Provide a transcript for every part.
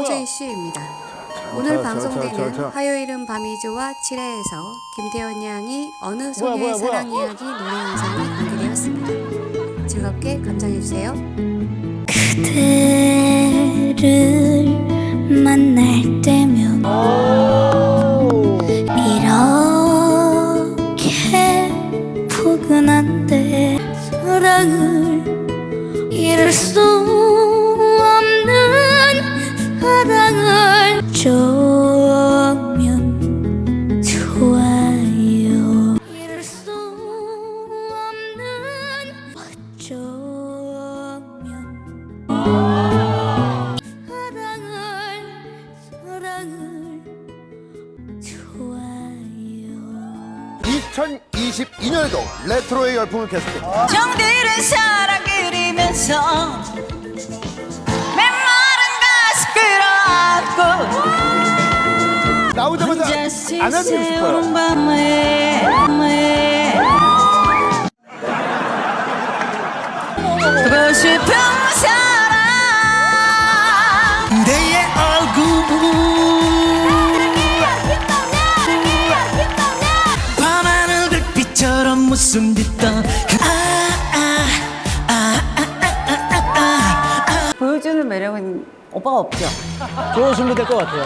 이슈입니다. 오늘 자, 자, 방송되는 자, 자, 자. 화요일은 밤이죠와 7회에서 김태원 양이 어느 소녀의 뭐야, 사랑 이야기 노래 영상이 공개되었습니다. 즐겁게 감상해주세요. 그대를 만날 때면 이렇게 포근한데 사랑을 잃을 수 2022년에도 레트로의 열풍을 계속해. 정들은 사랑 그리면서 메마른 가슴 끌어안고 나오자마자 안아주고 싶어요. 웃음 짓던 그 보여주는 매력은 오빠가 없죠. 좋은 준비 될것 같아요.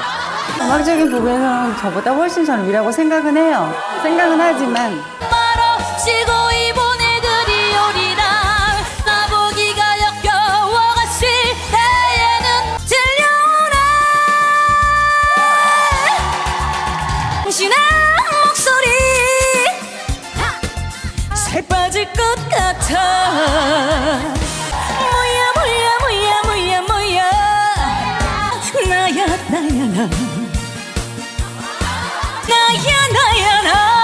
음악적인 부분에서는 저보다 훨씬 저는 위라고 생각은 해요. 생각은 하지만 말없 같아 뭐야 뭐야 뭐야 뭐야 뭐야. 나야 나야 나. 나야 나야 나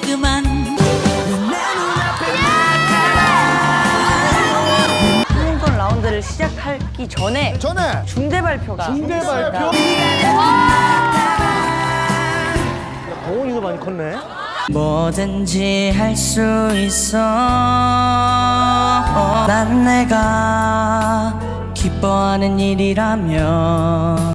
그만. 한번 라운드를 시작하기 전에 전에. 중대 발표가 중대 발표. 동훈이도 많이 컸네. 뭐든지 할 수 있어. 난 내가 기뻐하는 일이라면